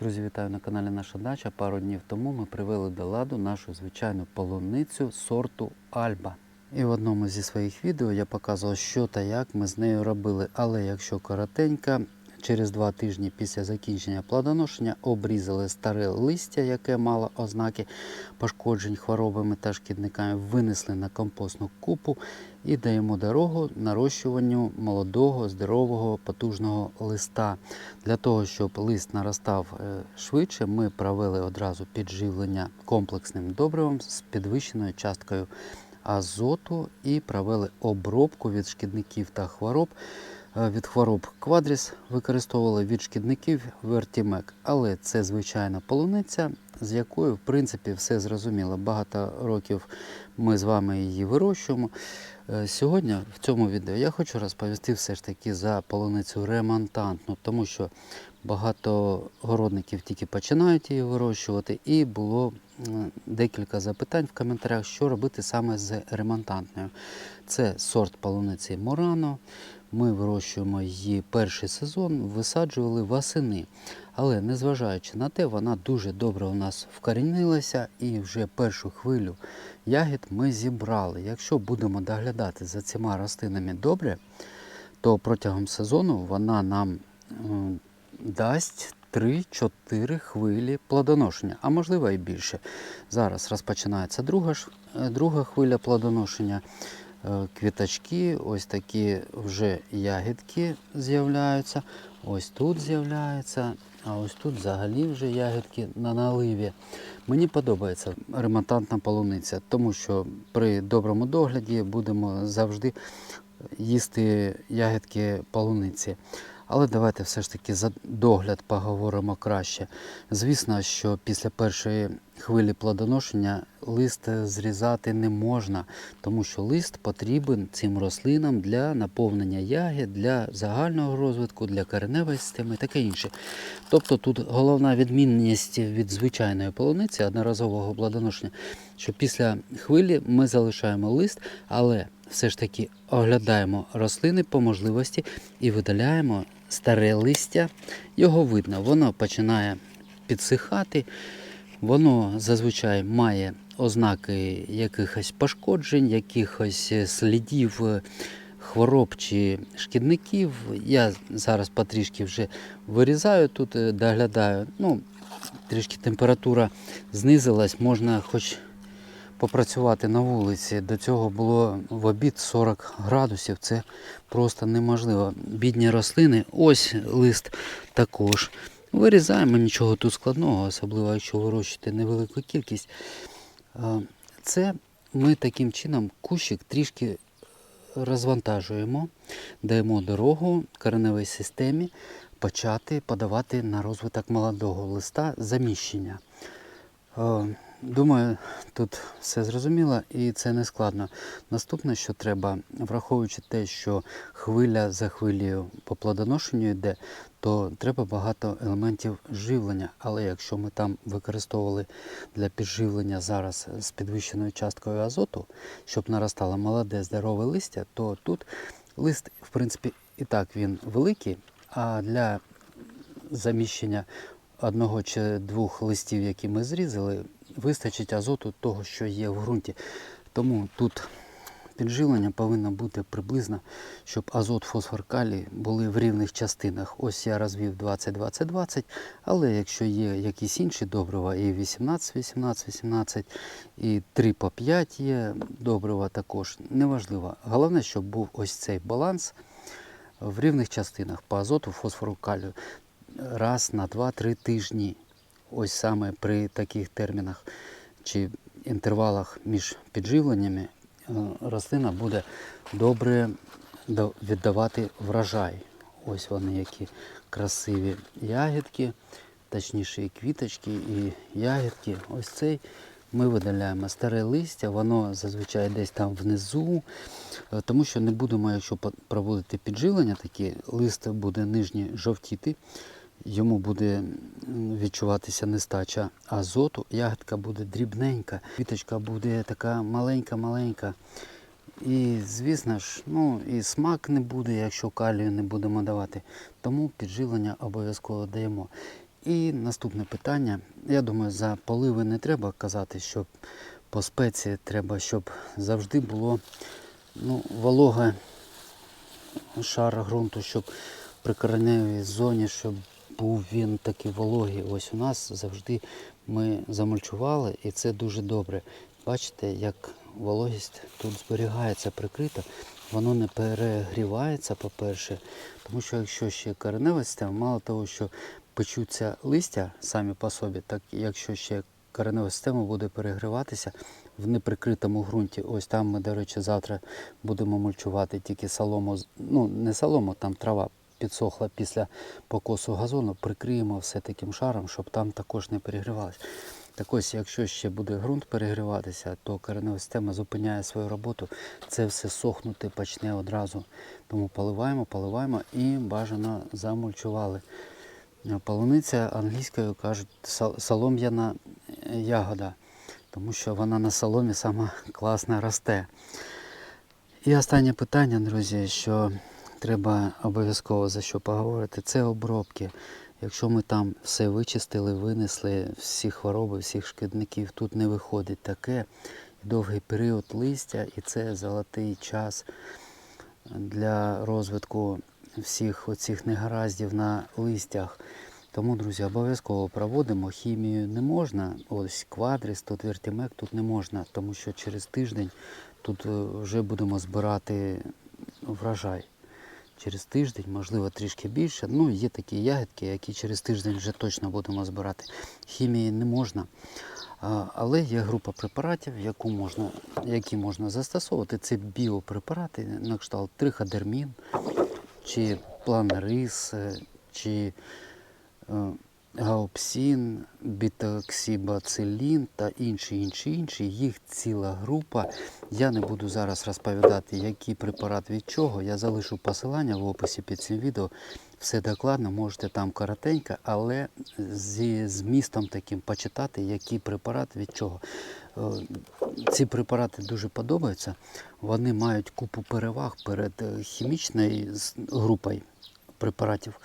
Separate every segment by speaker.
Speaker 1: Друзі, вітаю на каналі Наша Дача. Пару днів тому ми привели до ладу нашу звичайну полуницю сорту Альба. І в одному зі своїх відео я показував, що та як ми з нею робили. Але якщо коротенько, через два тижні після закінчення плодоношення обрізали старе листя, яке мало ознаки пошкоджень хворобами та шкідниками, винесли на компостну купу і даємо дорогу нарощуванню молодого, здорового, потужного листа. Для того, щоб лист наростав е, швидше, ми провели одразу підживлення комплексним добривом з підвищеною часткою азоту і провели обробку від шкідників та хвороб. Е, Від хвороб квадріс використовували від шкідників вертімек. Але це звичайна полуниця, з якою в принципі все зрозуміло. Багато років ми з вами її вирощуємо. Е, Сьогодні в цьому відео я хочу розповісти все ж таки за полуницю ремонтантну, тому що багато городників тільки починають її вирощувати, і було декілька запитань в коментарях, що робити саме з ремонтантною. Це сорт полуниці Морано. Ми вирощуємо її перший сезон, висаджували восени. Але незважаючи на те, вона дуже добре у нас вкорінилася і вже першу хвилю ягід ми зібрали. Якщо будемо доглядати за цими рослинами добре, то протягом сезону вона нам дасть 3-4 хвилі плодоношення, а можливо і більше. Зараз розпочинається друга, е, друга хвиля плодоношення. Е, Квіточки, ось такі вже ягідки з'являються. Ось тут з'являються, а ось тут взагалі вже ягідки на наливі. Мені подобається ремонтантна полуниця, тому що при доброму догляді будемо завжди їсти ягідки полуниці. Але давайте все ж таки за догляд поговоримо краще. Звісно, що після першої хвилі плодоношення лист зрізати не можна, тому що лист потрібен цим рослинам для наповнення ягід, для загального розвитку, для кореневої системи і таке інше. Тобто тут головна відмінність від звичайної полуниці одноразового плодоношення, що після хвилі ми залишаємо лист, але все ж таки оглядаємо рослини по можливості і видаляємо старе листя. Його видно, воно починає підсихати, воно зазвичай має ознаки якихось пошкоджень, якихось е, слідів е, хвороб чи шкідників. Я зараз потрішки вже вирізаю тут, е, доглядаю. Ну, трішки температура знизилась, можна хоч попрацювати на вулиці. До цього було в обід 40 градусів. Це просто неможливо. Бідні рослини, ось лист також. Вирізаємо нічого тут складного, особливо якщо вирощуєте невелику кількість. Е, Це ми таким чином кущик трішки розвантажуємо, даємо дорогу кореневій системі почати подавати на розвиток молодого листа заміщення. Думаю, тут все зрозуміло і це не складно. Наступне, що треба, враховуючи те, що хвиля за хвилею по плодоношенню йде, то треба багато елементів живлення. Але якщо ми там використовували для підживлення зараз з підвищеною часткою азоту, щоб наростало молоде здорове листя, то тут лист, в принципі, і так він великий, а для заміщення одного чи двох листів, які ми зрізали, вистачить азоту того, що є в ґрунті. Тому тут підживлення повинно бути приблизно, щоб азот, фосфор, калій були в рівних частинах. Ось я розвів 20-20-20, але якщо є якісь інші добрива, і 18-18-18, і 3 по 5 є добрива також, неважливо. Головне, щоб був ось цей баланс в рівних частинах по азоту, фосфору, калію раз на 2-3 тижні. Ось саме при таких термінах чи інтервалах між підживленнями е, рослина буде добре віддавати врожай. Ось вони які красиві ягідки, точніше і квіточки, і ягідки. Ось цей ми видаляємо старе листя, воно зазвичай десь там внизу, е, тому що не будемо, якщо проводити підживлення, такі лист буде нижній жовтіти, йому буде відчуватися нестача азоту, ягідка буде дрібненька, квіточка буде така маленька-маленька. І, звісно ж, ну, і смак не буде, якщо калію не будемо давати. Тому підживлення обов'язково даємо. І наступне питання. Я думаю, за поливи не треба казати, що по спеції треба, щоб завжди було ну, волога шар ґрунту, щоб при кореневій зоні, щоб був він такий вологий. Ось у нас завжди ми замульчували і це дуже добре. Бачите, як вологість тут зберігається прикрита, воно не перегрівається, по-перше, тому що якщо ще коренева система, мало того, що печуться листя самі по собі, так якщо ще коренева система буде перегріватися в неприкритому ґрунті. Ось там ми, до речі, завтра будемо мульчувати тільки солому, ну не солому, там трава підсохла після покосу газону, прикриємо все таким шаром, щоб там також не перегрівалося. Так ось, якщо ще буде ґрунт перегріватися, то коренева система зупиняє свою роботу, це все сохнути почне одразу. Тому поливаємо, поливаємо і бажано замульчували. Полуниця англійською кажуть сол- солом'яна е, ягода, тому що вона на соломі сама класно росте. І останнє питання, друзі, що треба обов'язково за що поговорити, це обробки. Якщо ми там все вичистили, винесли, всі хвороби, всіх шкідників, тут не виходить таке довгий період листя, і це золотий час для розвитку всіх оцих негараздів на листях. Тому, друзі, обов'язково проводимо. Хімію не можна. Ось квадрис, тут вертімек, тут не можна, тому що через тиждень тут е, вже будемо збирати врожай. Через тиждень, можливо, трішки більше. Ну, є такі ягідки, які через тиждень вже точно будемо збирати. Хімії не можна. Але є група препаратів, яку можна, які можна застосовувати. Це біопрепарати на кшталт триходермін, чи планерис, е, чи гаопсін, бітоксибацилін та інші, інші, інші. Їх ціла група. Я не буду зараз розповідати, який препарат від чого. Я залишу посилання в описі під цим відео. Все докладно, можете там коротенько, але зі змістом таким почитати, який препарат від чого. Е, Ці препарати дуже подобаються. Вони мають купу переваг перед е, хімічною групою препаратів.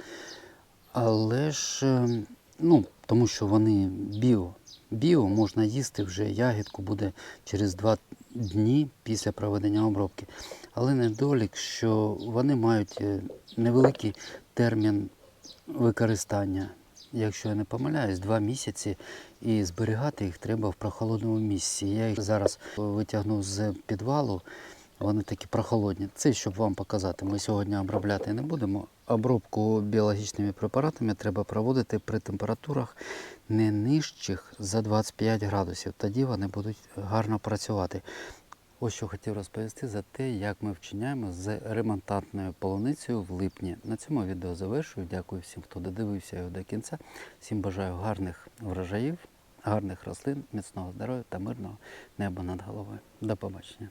Speaker 1: Але ж, е, ну, тому що вони біо. Біо можна їсти вже ягідку буде через два дні після проведення обробки. Але недолік, що вони мають е, невеликий термін використання. Якщо я не помиляюсь, два місяці і зберігати їх треба в прохолодному місці. Я їх зараз витягнув з підвалу, вони такі прохолодні. Це щоб вам показати. Ми сьогодні обробляти не будемо. Обробку біологічними препаратами треба проводити при температурах не нижчих за 25 градусів. Тоді вони будуть гарно працювати. Ось що хотів розповісти за те, як ми вчиняємо з ремонтантною полуницею в липні. На цьому відео завершую. Дякую всім, хто додивився його до кінця. Всім бажаю гарних врожаїв, гарних рослин, міцного здоров'я та мирного неба над головою. До побачення.